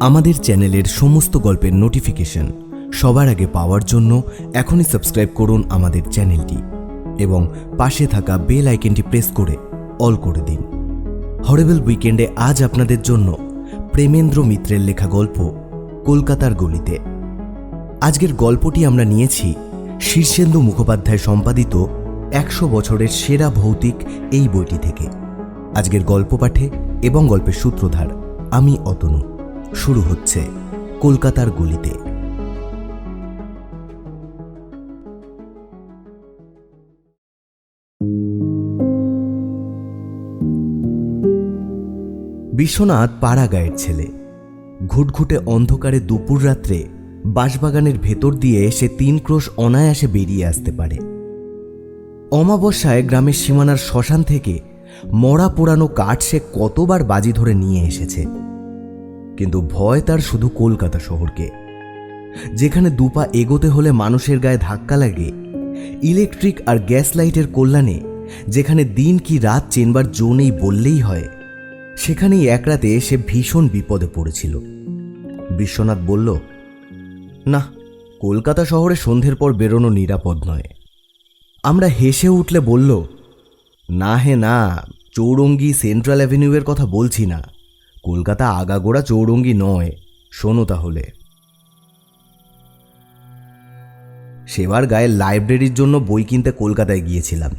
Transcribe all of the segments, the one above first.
আমাদের চ্যানেলের সমস্ত গল্পের নোটিফিকেশন সবার আগে পাওয়ার জন্য এখনই সাবস্ক্রাইব করুন আমাদের চ্যানেলটি এবং পাশে থাকা বেল আইকনটি প্রেস করে অল করে দিন। হরেবেল উইকেন্ডে আজ আপনাদের জন্য প্রেমেন্দ্র মিত্রের লেখা গল্প কলকাতার গলিতে। আজকের গল্পটি আমরা নিয়েছি শীর্ষেন্দু মুখোপাধ্যায় সম্পাদিত একশো বছরের সেরা ভৌতিক এই বইটি থেকে। আজকের গল্প পাঠে এবং গল্পের সূত্রধার আমি অতনু। শুরু হচ্ছে কলকাতার গলিতে। বিশ্বনাথ পাড়া গায়ের ছেলে। ঘুটঘুটে অন্ধকারে দুপুর রাত্রে বাঁশবাগানের ভেতর দিয়ে সে তিন ক্রোশ অনায়াসে বেরিয়ে আসতে পারে। অমাবস্যায় গ্রামের সীমানার শ্মশান থেকে মরা পোড়ানো কাঠ সে কতবার বাজি ধরে নিয়ে এসেছে। কিন্তু ভয় তার শুধু কলকাতা শহরকে। যেখানে দুপা এগোতে হলে মানুষের গায়ে ধাক্কা লাগে, ইলেকট্রিক আর গ্যাস লাইটের কল্যাণে, যেখানে দিন কি রাত চেনবার জো নেই বললেই হয়, সেখানেই এক রাতে সে ভীষণ বিপদে পড়েছিল। বিশ্বনাথ বলল, না, কলকাতা শহরে সন্ধ্যের পর বেরোনো নিরাপদ নয়। আমরা হেসে উঠলে বলল, না হে না, চৌরঙ্গি সেন্ট্রাল অ্যাভিনিউয়ের কথা বলছি না। কলকাতা আগাগোড়া চৌরঙ্গি নয়। শোনো তাহলে। সেবার গায়ে লাইব্রেরির জন্য বই কিনতে কলকাতায় গিয়েছিলাম।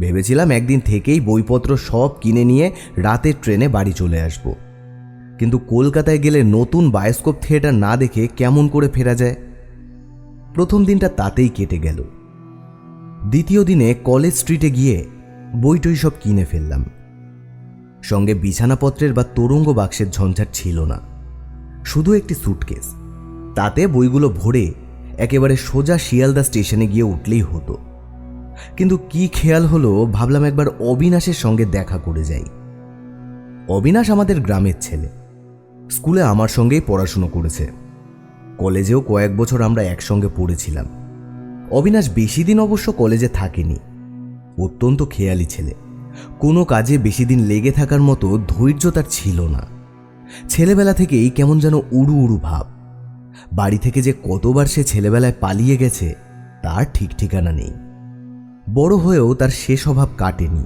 ভেবেছিলাম একদিন থেকেই বইপত্র সব কিনে নিয়ে রাতের ট্রেনে বাড়ি চলে আসব। কিন্তু কলকাতায় গেলে নতুন বায়োস্কোপ থিয়েটার না দেখে কেমন করে ফেরা যায়? প্রথম দিনটা তাতেই কেটে গেল। দ্বিতীয় দিনে কলেজ স্ট্রিটে গিয়ে বইটই সব কিনে ফেললাম। সঙ্গে বিছানাপত্রের বা তরঙ্গ বাক্সের ঝঞ্ঝাট ছিল না। শুধু একটি সুটকেস তাতে বইগুলো ভরে একেবারে সোজা শিয়ালদা স্টেশনে গিয়ে উঠলেই হতো। কিন্তু কি খেয়াল হলো, ভাবলাম একবার অবিনাশের সঙ্গে দেখা করে যাই। অবিনাশ আমাদের গ্রামের ছেলে। স্কুলে আমার সঙ্গেই পড়াশুনো করেছে। কলেজেও কয়েক বছর আমরা একসঙ্গে পড়েছিলাম। অবিনাশ বেশি দিন অবশ্য কলেজে থাকেনি। অত্যন্ত খেয়ালি ছেলে। কোনো কাজে বেশি দিন লেগে থাকার মতো ধৈর্য তার ছিল না। ছেলেবেলা থেকেই কেমন যেন উড়ু উড়ু ভাব। বাড়ি থেকে যে কতবার সে ছেলেবেলায় পালিয়ে গেছে, তার ঠিক ঠিকানা নেই। বড় হয়েও তার সে স্বভাব কাটেনি।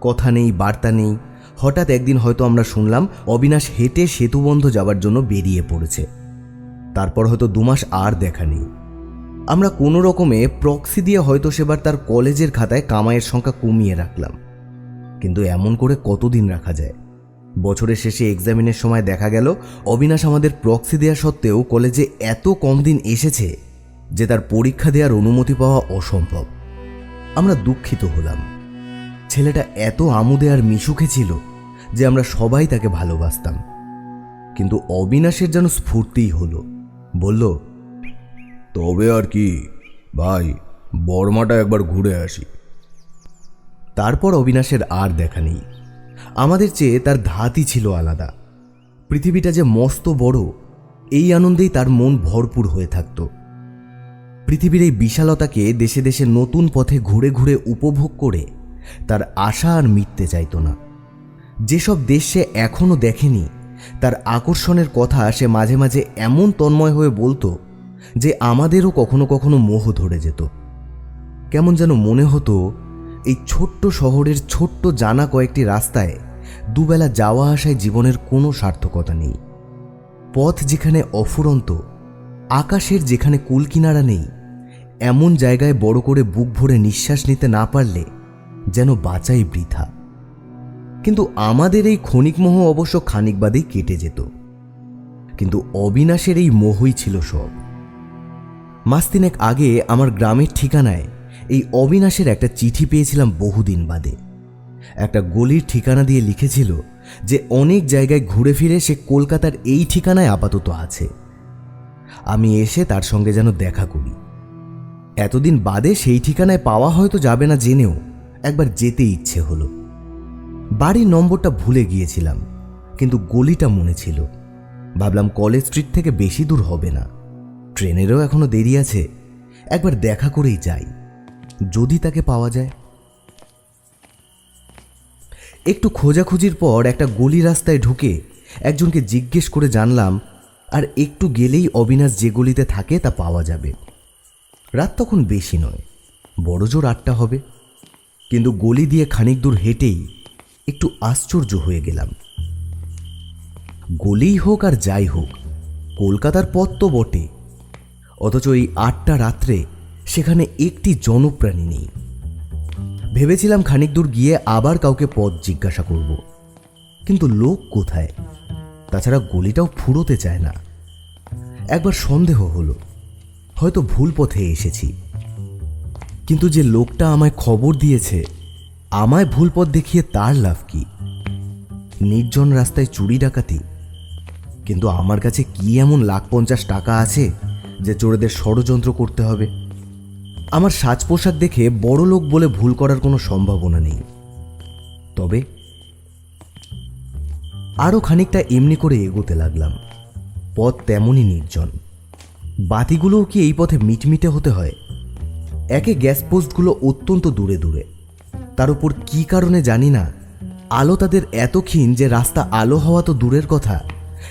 কথা নেই, বার্তা নেই। হঠাৎ একদিন হয়তো আমরা শুনলাম, অবিনাশ হেঁটে সেতুবন্ধ যাবার জন্য বেরিয়ে পড়েছে। তারপর হয়তো দুমাস আর দেখা নেই। আমরা কোনো রকমে প্রক্সি দিয়ে হয়তো সেবার তার কলেজের খাতায় কামাইয়ের সংখ্যা কমিয়ে রাখলাম। কিন্তু এমন করে কতদিন রাখা যায়? বছরের শেষে এক্সামিনের সময় দেখা গেল, অবিনাশ আমাদের প্রক্সি দেওয়া সত্ত্বেও কলেজে এত কম দিন এসেছে যে তার পরীক্ষা দেওয়ার অনুমতি পাওয়া অসম্ভব। আমরা দুঃখিত হলাম। ছেলেটা এত আমুদে আর মিশুখে ছিল যে আমরা সবাই তাকে ভালোবাসতাম। কিন্তু অবিনাশের যেন স্ফূর্তিই হলো। বলল, তবে আর কি, ভাই বর্মাটা একবার ঘুরে আসি। তারপর অবিনাশের আর দেখা নেই। আমাদের চেয়ে তার ধাতই ছিল আলাদা। পৃথিবীটা যে মস্ত বড়, এই আনন্দেই তার মন ভরপুর হয়ে থাকত। পৃথিবীর এই বিশালতাকে দেশে দেশে নতুন পথে ঘুরে ঘুরে উপভোগ করে তার আশা আর মিটতে চাইত না। যেসব দেশ সে এখনও দেখেনি, তার আকর্ষণের কথা সে মাঝে মাঝে এমন তন্ময় হয়ে বলতো যে আমাদেরও কখনো কখনো মোহ ধরে যেত। কেমন যেন মনে হতো এই ছোট্ট শহরের ছোট্ট জানা কয়েকটি রাস্তায় দুবেলা যাওয়া আসায় জীবনের কোনো সার্থকতা নেই। পথ যেখানে অফুরন্ত, আকাশের যেখানে কুলকিনারা নেই, এমন জায়গায় বড় করে বুক ভরে নিঃশ্বাস নিতে না পারলে যেন বাঁচাই বৃথা। কিন্তু আমাদের এই ক্ষণিক মোহ অবশ্য খানিক বাদেই কেটে যেত। কিন্তু অবিনাশের এই মোহই ছিল সব। মাস তিনেক আগে আমার গ্রামের ঠিকানায় এই অবিনাশের একটা চিঠি পেয়েছিলাম বহুদিন বাদে। একটা গলির ঠিকানা দিয়ে লিখেছিল যে অনেক জায়গায় ঘুরে ফিরে সে কলকাতার এই ঠিকানায় আপাতত আছে। আমি এসে তার সঙ্গে যেন দেখা করি। এতদিন বাদে সেই ঠিকানায় পাওয়া হয়তো যাবে না জেনেও একবার যেতে ইচ্ছে হলো। বাড়ির নম্বরটা ভুলে গিয়েছিলাম, কিন্তু গলিটা মনে ছিল। ভাবলাম কলেজ স্ট্রিট থেকে বেশি দূর হবে না। ট্রেনেরও এখনও দেরি আছে, একবার দেখা করেই যাই। যদি তাকে পাওয়া যায়। একটু খোঁজাখুঁজির পর একটা গলি রাস্তায় ঢুকে একজনকে জিজ্ঞেস করে জানলাম, আর একটু গেলেই অবিনাশ যে গলিতে থাকে তা পাওয়া যাবে? রাত তখন বেশি নয়, বড় জোর আটটা হবে। কিন্তু গলি দিয়ে খানিক দূর হেঁটেই একটু আশ্চর্য হয়ে গেলাম। গলিই হোক আর যাই হোক, কলকাতার পথ তো বটে। অথচ এই আটটা রাত্রে সেখানে একটি জনপ্রাণী নেই। ভেবেছিলাম খানিক দূর গিয়ে আবার কাউকে পথ জিজ্ঞাসা করব। কিন্তু লোক কোথায়? তাছাড়া গলিটাও ফুরোতে চায় না। একবার সন্দেহ হলো। হয়তো ভুল পথে এসেছি। কিন্তু যে লোকটা আমায় খবর দিয়েছে, আমায় ভুল পথ দেখিয়ে তার লাভ কি? নির্জন রাস্তায় চুরি ডাকাতি? কিন্তু আমার কাছে কি এমন লাখ পঞ্চাশ টাকা আছে যে চোরেদের ষড়যন্ত্র করতে হবে? আমার সাজ পোশাক দেখে বড় লোক বলে ভুল করার কোনো সম্ভাবনা নেই। তবে আরও খানিকটা এমনি করে এগোতে লাগলাম। পথ তেমনই নির্জন। বাতিগুলোও কি এই পথে মিটমিটে হতে হয়? একে গ্যাস পোস্টগুলো অত্যন্ত দূরে দূরে। তার উপর কী কারণে জানি না। আলো তাদের এত ক্ষীণ যে রাস্তা আলো হওয়া তো দূরের কথা।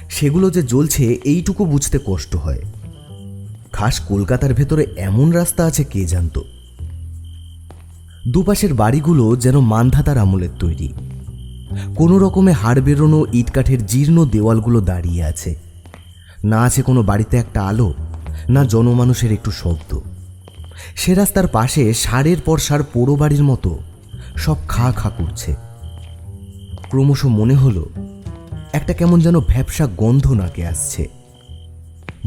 সেগুলো যে জ্বলছে এইটুকু বুঝতে কষ্ট হয়। খাস কলকাতার ভেতরে এমন রাস্তা আছে কে জানতো? দুপাশের বাড়িগুলো যেন মান্ধাতার আমলের তৈরি। কোনো রকমে হাড় বেরোনো ইটকাঠের জীর্ণ দেওয়ালগুলো দাঁড়িয়ে আছে। না আছে কোনো বাড়িতে একটা আলো, না জনমানুষের একটু শব্দ। সে রাস্তার পাশে সারের পর সার পোড়ো বাড়ির মতো সব খা খা করছে। ক্রমশ মনে হলো, একটা কেমন যেন ভ্যাবসা গন্ধ নাকে আসছে।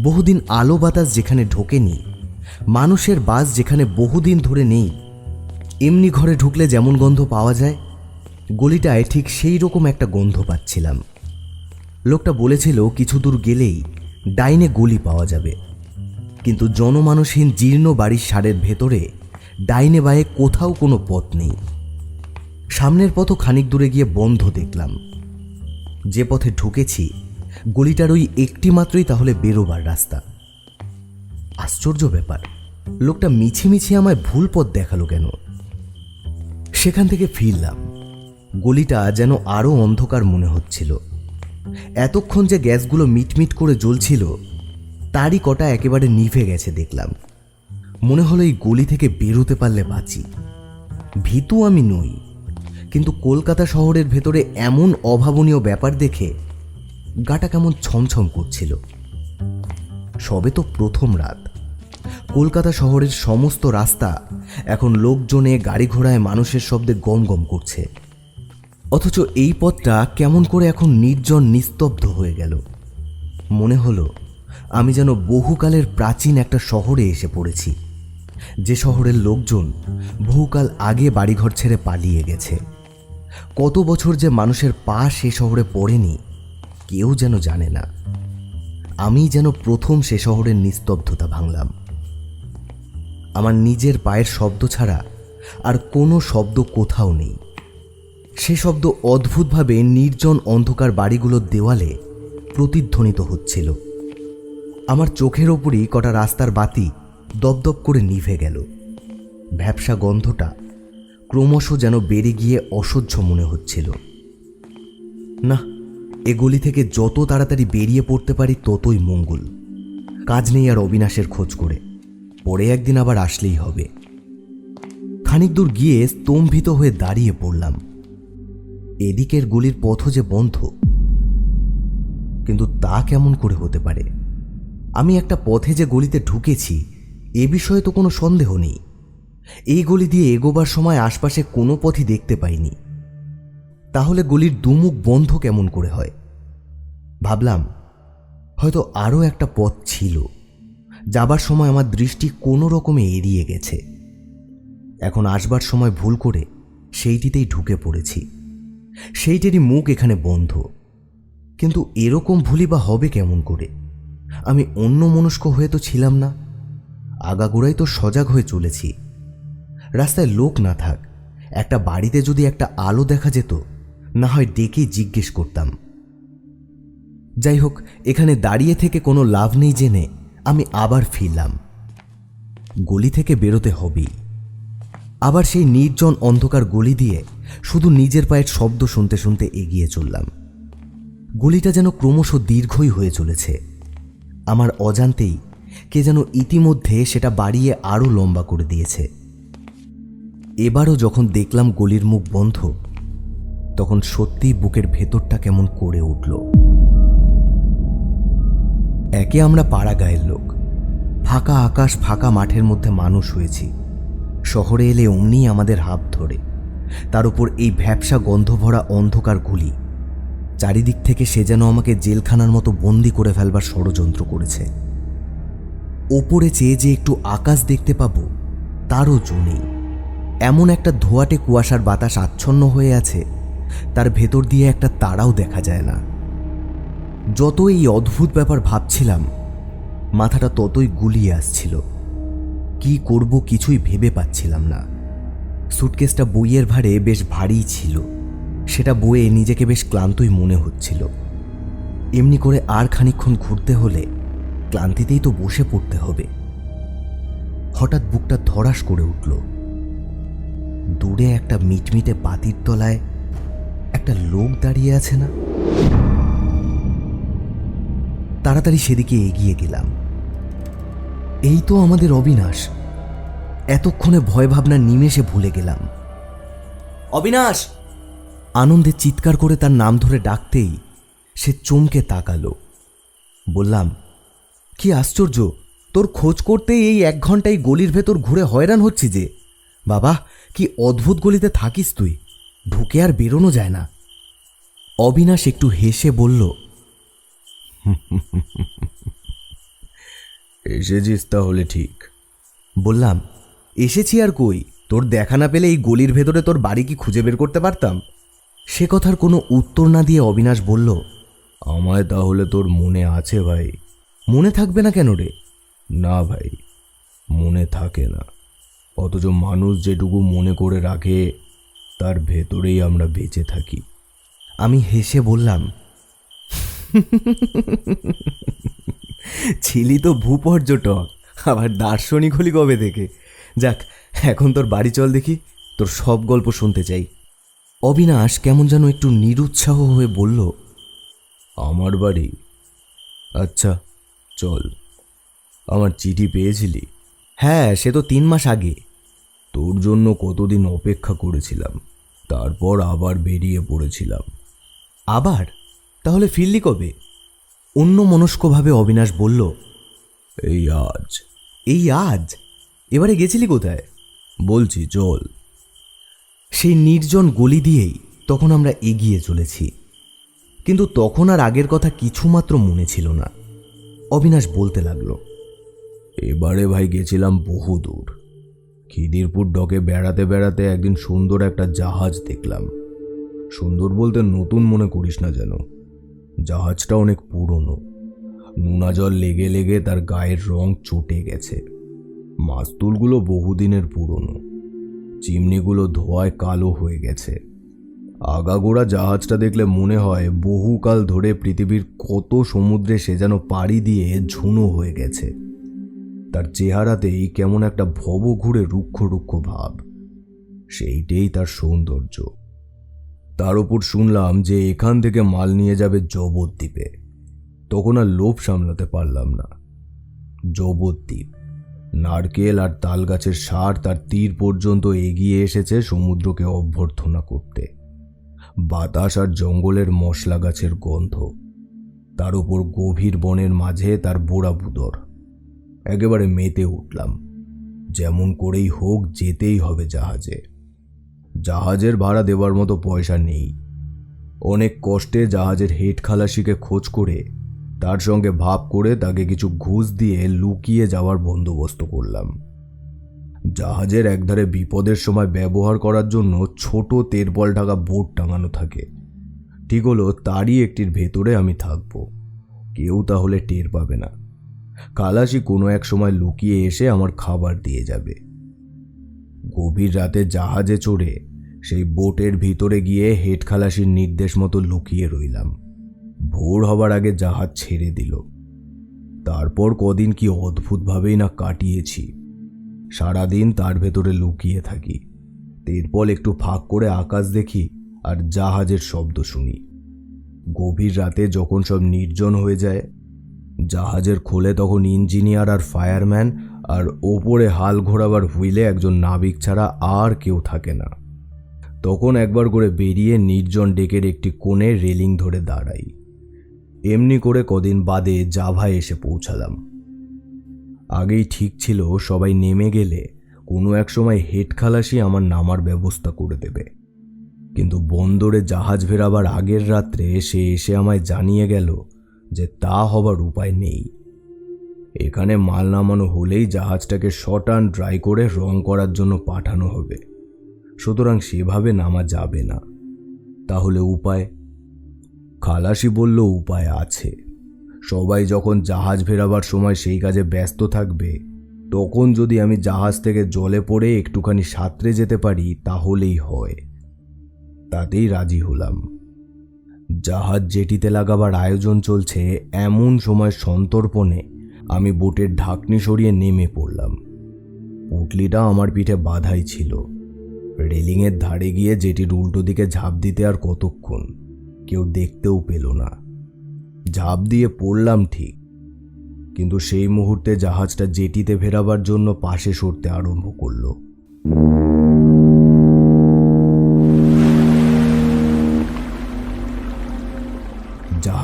বহুদিন আলো বাতাস যেখানে ঢোকেনি, মানুষের বাস যেখানে বহুদিন ধরে নেই, এমনি ঘরে ঢুকলে যেমন গন্ধ পাওয়া যায়, গলিটায় ঠিক সেই রকম একটা গন্ধ পাচ্ছিলাম। লোকটা বলেছিল কিছু দূর গেলেই ডাইনে গলি পাওয়া যাবে। কিন্তু জনমানুষহীন জীর্ণ বাড়ির সারের ভেতরে ডাইনে বায়ে কোথাও কোনো পথ নেই। সামনের পথও খানিক দূরে গিয়ে বন্ধ দেখলাম। যে পথে ঢুকেছি গলিটার ওই একটি মাত্রই তাহলে বেরোবার রাস্তা। আশ্চর্য ব্যাপার, লোকটা মিছিমিছি আমায় ভুল পথ দেখাল কেন? সেখান থেকে ফিরলাম। গলিটা যেন আরও অন্ধকার মনে হচ্ছিল। এতক্ষণ যে গ্যাসগুলো মিটমিট করে জ্বলছিল, তারই কটা একেবারে নিভে গেছে দেখলাম। মনে হলো এই গলি থেকে বেরোতে পারলে বাঁচি। ভীতু আমি নই, কিন্তু কলকাতা শহরের ভেতরে এমন অভাবনীয় ব্যাপার দেখে গাটা কেমন ছমছম করছিল। সবে তো প্রথম রাত। কলকাতা শহরের সমস্ত রাস্তা এখন লোকজনে গাড়ি ঘোড়ায় মানুষের শব্দে গম গম করছে। অথচ এই পথটা কেমন করে এখন নির্জন নিস্তব্ধ হয়ে গেল। মনে হলো, আমি যেন বহুকালের প্রাচীন একটা শহরে এসে পড়েছি। যে শহরের লোকজন বহুকাল আগে বাড়িঘর ছেড়ে পালিয়ে গেছে। কত বছর যে মানুষের পা সে শহরে পড়েনি কেউ যেন জানে না। আমি যেন প্রথম সে শহরের নিস্তব্ধতা ভাঙলাম। আমার নিজের পায়ের শব্দ ছাড়া আর কোনো শব্দ কোথাও নেই। সে শব্দ অদ্ভুতভাবে নির্জন অন্ধকার বাড়িগুলোর দেওয়ালে প্রতিধ্বনিত হচ্ছিল। আমার চোখের ওপরই কটা রাস্তার বাতি দপদপ করে নিভে গেল। ভ্যাবসা গন্ধটা ক্রমশ যেন বেড়ে গিয়ে অসহ্য মনে হচ্ছিল। না এগুলি থেকে যত তাড়াতাড়ি বেরিয়ে পড়তে পারি, ততই মঙ্গল। কাজ নেই আর অবিনাশের খোঁজ করে। পরে একদিন আবার আসলেই হবে। খানিক দূর গিয়ে স্তম্ভিত হয়ে দাঁড়িয়ে পড়লাম। এদিকের গলির পথও যে বন্ধ, কিন্তু তা কেমন করে হতে পারে? আমি একটা পথে যে গলিতে ঢুকেছি, এ বিষয়ে তো কোনো সন্দেহ নেই। এই গলি দিয়ে এগোবার সময় আশপাশে কোনো পথই দেখতে পাইনি। তাহলে গলির দুমুখ বন্ধ কেমন করে হয়? ভাবলাম, হয়তো আরও একটা পথ ছিল। যাবার সময় আমার দৃষ্টি কোনো রকমে এড়িয়ে গেছে। এখন আসবার সময় ভুল করে সেইটিতেই ঢুকে পড়েছি। সেইটেরই মুখ এখানে বন্ধ। কিন্তু এরকম ভুলই বা হবে কেমন করে? আমি অন্য মনস্ক হয়ে তো ছিলাম না। আগাগোড়াই তো সজাগ হয়ে চলেছি। রাস্তায় লোক না থাক, একটা বাড়িতে যদি একটা আলো দেখা যেত না হয় ডেকে জিজ্ঞেস করতাম। যাই হোক এখানে দাঁড়িয়ে থেকে কোনো লাভ নেই জেনে আমি আবার ফিরলাম। গলি থেকে বেরোতে হবেই। আবার সেই নির্জন অন্ধকার গলি দিয়ে শুধু নিজের পায়ের শব্দ শুনতে শুনতে এগিয়ে চললাম। গলিটা যেন ক্রমশ দীর্ঘই হয়ে চলেছে। আমার অজান্তেই কে যেন ইতিমধ্যে সেটা বাড়িয়ে আরও লম্বা করে দিয়েছে। এবারও যখন দেখলাম গলির মুখ বন্ধ তখন সত্যিই বুকের ভেতরটা কেমন করে উঠল। একে আমরা পাড়া গায়ের লোক। ফাঁকা আকাশ, ফাঁকা মাঠের মধ্যে মানুষ হয়েছি। শহরে এলে অমনি আমাদের হাত ধরে। তার উপর এই ভ্যাবসা গন্ধ ভরা অন্ধকার গুলি। চারিদিক থেকে সে যেন আমাকে জেলখানার মতো বন্দি করে ফেলবার ষড়যন্ত্র করেছে। ওপরে চেয়ে যে একটু আকাশ দেখতে পাবো, তারও জো নেই। এমন একটা ধোয়াটে কুয়াশার বাতাস আচ্ছন্ন হয়ে আছে তার ভেতর দিয়ে একটা তারাও দেখা যায় না। যত এই অদ্ভুত ব্যাপার ভাবছিলাম, মাথাটা ততই গুলিয়ে আসছিল। কি করব কিছুই ভেবে পাচ্ছিলাম না। সুটকেসটা বইয়ের ভারে বেশ ভারী ছিল। সেটা বয়ে নিজেকে বেশ ক্লান্তই মনে হচ্ছিল। এমনি করে আর খানিকক্ষণ ঘুরতে হলে ক্লান্তিতেই তো বসে পড়তে হবে। হঠাৎ বুকটা ধরাস করে উঠল। দূরে একটা মিটমিটে বাতির তলায় একটা লোক দাঁড়িয়ে আছে না? তাড়াতাড়ি সেদিকে এগিয়ে গেলাম। এই তো আমাদের অবিনাশ। এতক্ষণে ভয় ভাবনা নিমেষে ভুলে গেলাম। অবিনাশ! আনন্দে চিৎকার করে তার নাম ধরে ডাকতেই সে চমকে তাকালো। বললাম, কি আশ্চর্য! তোর খোঁজ করতেই এই এক ঘন্টায় গলির ভেতর ঘুরে হয়রান হচ্ছি যে। বাবা, কি অদ্ভুত গলিতে থাকিস তুই। ঢুকে আর বেরোনো যায় না। অবিনাশ একটু হেসে বলল এসেছিস তাহলে ঠিক। বললাম এসেছি আর কই? তোর দেখা না পেলে এই গলির ভেতরে তোর বাড়ি কি খুঁজে বের করতে পারতাম? সে কথার কোনো উত্তর না দিয়ে অবিনাশ বলল আমায় তাহলে তোর মনে আছে ভাই? মনে থাকবে না কেন রে? না ভাই মনে থাকে না। অথচ মানুষ যেটুকু মনে করে রাখে তার ভেতরেই আমরা বেঁচে থাকি। আমি হেসে বললাম, ছিলি তো ভূপর্যটক আবার দার্শনিক হলি কবে থেকে? যাক, এখন তোর বাড়ি চল দেখি, তোর সব গল্প শুনতে চাই। অবিনাশ কেমন যেন একটু নিরুৎসাহ হয়ে বলল, আমার বাড়ি? আচ্ছা চল। আমার চিঠি পেয়েছিলি? হ্যাঁ সে তো তিন মাস আগে। তোর জন্য কতদিন অপেক্ষা করেছিলাম। তারপর আবার বেরিয়ে পড়েছিলাম। আবার? তাহলে ফিরলি কবে? অন্য মনস্কভাবে অবিনাশ বলল, এই আজ। এই আজ? এবারে গেছিলি কোথায়? বলছি, চল। সেই নির্জন গলি দিয়েই তখন আমরা এগিয়ে চলেছি। কিন্তু তখন আর আগের কথা কিছুমাত্র মনে ছিল না। অবিনাশ বলতে লাগল, এবারে ভাই গেছিলাম বহু দূর খিদিরপুর ডকে বেড়াতে বেড়াতে একদিন সুন্দর একটা জাহাজ দেখলাম। সুন্দর বলতে নতুন মনে করিস না যেন। জাহাজটা অনেক পুরনো। নোনা জল লেগে লেগে তার গায়ের রং চটে গেছে। মাস্তুলগুলো বহুদিনের পুরনো। চিমনিগুলো ধোয়ায় কালো হয়ে গেছে। আগাগোড়া জাহাজটা দেখলে মনে হয় বহুকাল ধরে পৃথিবীর কত সমুদ্রে সে যেন পাড়ি দিয়ে ঝুনো হয়ে গেছে। তার চেহারাতেই কেমন একটা ভব ঘুরে রুক্ষ রুক্ষ ভাব। সেইটাই তার সৌন্দর্য। তার উপর শুনলাম যে এখান থেকে মাল নিয়ে যাবে জবদ্বীপে তখন আর লোভ সামলাতে পারলাম না। জবদ্বীপ নারকেল আর তাল গাছের সার তার তীর পর্যন্ত এগিয়ে এসেছে সমুদ্রকে অভ্যর্থনা করতে। বাতাস আর জঙ্গলের মশলা গাছের গন্ধ, তার উপর গভীর বনের মাঝে তার বোড়া বুদর একেবারে মেতে উঠলাম। যেমন করেই হোক যেতেই হবে জাহাজে। জাহাজের ভাড়া দেবার মতো পয়সা নেই। অনেক কষ্টে জাহাজের হেড খালাসিকে খোঁজ করে, তার সঙ্গে ভাব করে তাকে কিছু ঘুষ দিয়ে লুকিয়ে যাওয়ার বন্দোবস্ত করলাম। জাহাজের একধারে বিপদের সময় ব্যবহার করার জন্য ছোট তেরপল ঢাকা বোট টাঙানো থাকে। ঠিক হলো, তারই একটির ভেতরে আমি থাকব। কেউ তাহলে টের পাবে না। কালাসি কোনো এক সময় লুকিয়ে এসে আমার খাবার দিয়ে যাবে। গভীর রাতে জাহাজে চড়ে সেই বোটের ভিতরে গিয়ে হেড খালাসির নির্দেশ মতো লুকিয়ে রইলাম। ভোর হবার আগে জাহাজ ছেড়ে দিল। তারপর কদিন কি অদ্ভুতভাবেই না কাটিয়েছি। সারাদিন তার ভেতরে লুকিয়ে থাকি। এরপর একটু ফাঁক করে আকাশ দেখি আর জাহাজের শব্দ শুনি। গভীর রাতে যখন সব নির্জন হয়ে যায় জাহাজের খোলে তখন ইঞ্জিনিয়ার আর ফায়ারম্যান আর ওপরে হাল ঘোরাবার হুইলে একজন নাবিক ছাড়া আর কেউ থাকে না। তখন একবার করে বেরিয়ে নির্জন ডেকের একটি কোণে রেলিং ধরে দাঁড়াই। এমনি করে কদিন বাদে জাভায় এসে পৌঁছালাম। আগেই ঠিক ছিল সবাই নেমে গেলে কোনো এক সময় হেড খালাসি আমার নামার ব্যবস্থা করে দেবে। কিন্তু বন্দরে জাহাজ ফেরাবার আগের রাত্রে সে এসে আমায় জানিয়ে গেল যে তা হবার উপায় নেই। এখানে মাল নামানো হলেই জাহাজটাকে শটান ড্রাই করে রং করার জন্য পাঠানো হবে। সুতরাং সেভাবে নামা যাবে না। তাহলে উপায়? খালাসি বলল, উপায় আছে। সবাই যখন জাহাজ ফেরাবার সময় সেই কাজে ব্যস্ত থাকবে, তখন যদি আমি জাহাজ থেকে জলে পড়ে একটুখানি সাঁতরে যেতে পারি, তাহলেই হয়। তাতেই রাজি হলাম। জাহাজ জেটিতে লাগাবার আয়োজন চলছে এমন সময় সন্তর্পণে আমি বোটের ঢাকনি সরিয়ে নেমে পড়লাম। পুটলিটা আমার পিঠে বাধাই ছিল। রেলিংয়ের ধারে গিয়ে জেটির উল্টো দিকে ঝাঁপ দিতে আর কতক্ষণ কেউ দেখতেও পেল না। ঝাঁপ দিয়ে পড়লাম ঠিক, কিন্তু সেই মুহূর্তে জাহাজটা জেটিতে ফেরাবার জন্য পাশে সরতে আরম্ভ করল।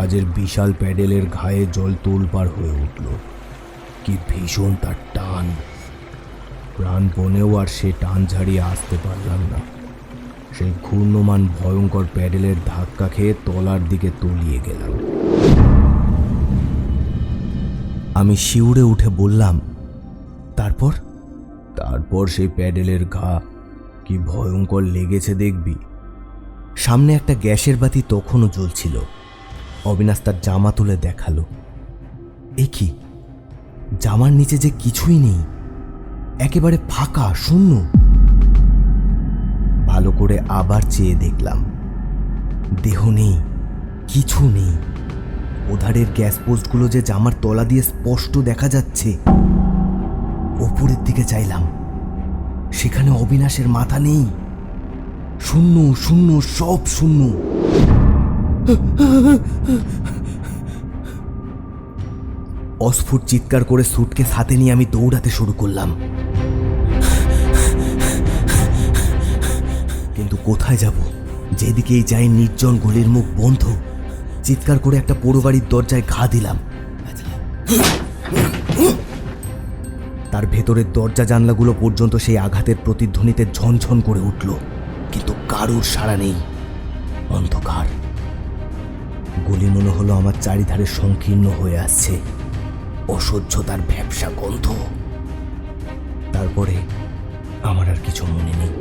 জাহাজের বিশাল প্যাডেলের ঘায়ে জল তোলপাড় হয়ে উঠল। কি ভীষণ তার টান। প্রাণপণেও আর সে টান ছাড়িয়ে আসতে পারলাম না। সেই ঘূর্ণমান ভয়ঙ্কর প্যাডেলের ধাক্কা খেয়ে তলার দিকে তলিয়ে গেলাম। আমি শিউরে উঠে বললাম, তারপর? তারপর সেই প্যাডেলের ঘা। কি ভয়ঙ্কর লেগেছে দেখবি। সামনে একটা গ্যাসের বাতি তখনও জ্বলছিল। অবিনাশ তার জামা তুলে দেখাল। এ কি? জামার নিচে যে কিছুই নেই। একেবারে ফাঁকা, শূন্য। ভালো করে আবার চেয়ে দেখলাম। দেহ নেই, কিছু নেই। ওধারের গ্যাস পোস্টগুলো যে জামার তলা দিয়ে স্পষ্ট দেখা যাচ্ছে। ওপরের দিকে চাইলাম। সেখানে অবিনাশের মাথা নেই। শূন্য শূন্য, সব শূন্য। অস্ফুট চিৎকার করে সুটকেস হাতে নিয়ে আমি দৌড়াতে শুরু করলাম। কিন্তু কোথায় যাব? যেদিকেই যাই নির্জন গলির মুখ বন্ধ, চিৎকার করে একটা পোড়ো বাড়ির দরজায় ঘা দিলাম। তার ভেতরের দরজা জানলাগুলো পর্যন্ত সেই আঘাতের প্রতিধ্বনিতে ঝনঝন করে উঠল, কিন্তু কারুর সাড়া নেই। অন্ধকার। গুলি মনে হলো আমার চারিধারে সংকীর্ণ হয়ে আসছে অসহ্য তার ভ্যাবসা গন্ধ। তারপরে আমার আর কিছু মনে নেই।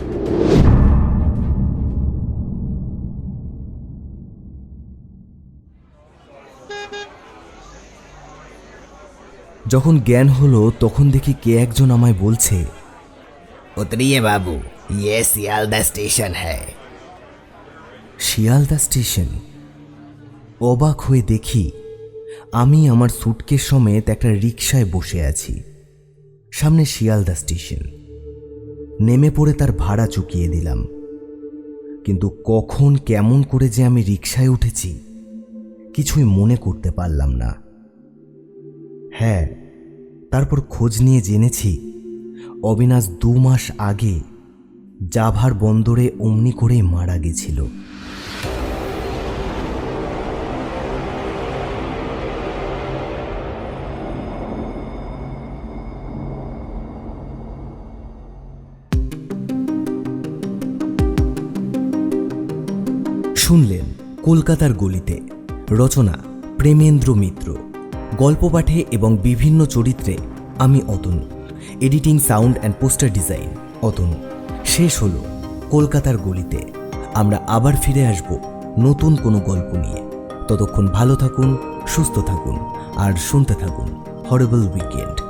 যখন জ্ঞান হলো, তখন দেখি কে একজন আমায় বলছে, উতরিয়ে বাবু ইয়ে শিয়ালদা স্টেশন হ্যায়। শিয়ালদা স্টেশন? অবাক হয়ে দেখি, আমি আমার সুটকেস সমেত একটা রিকশায় বসে আছি। সামনে শিয়ালদা স্টেশন। নেমে পড়ে তার ভাড়া চুকিয়ে দিলাম। কিন্তু কখন কেমন করে যে আমি রিকশায় উঠেছি, কিছুই মনে করতে পারলাম না। হ্যাঁ তারপর খোঁজ নিয়ে জেনেছি, অবিনাশ দু মাস আগে জাভার বন্দরে অমনি করেই মারা গেছিল। শুনলেন কলকাতার গলিতে। রচনা প্রেমেন্দ্র মিত্র। গল্প পাঠে এবং বিভিন্ন চরিত্রে আমি Atanu. Editing, sound and poster design Atanu. শেষ হলো কলকাতার গলিতে। আমরা আবার ফিরে আসব নতুন কোনো গল্প নিয়ে। ততক্ষণ ভালো থাকুন, সুস্থ থাকুন, আর শুনতে থাকুন। Horrible weekend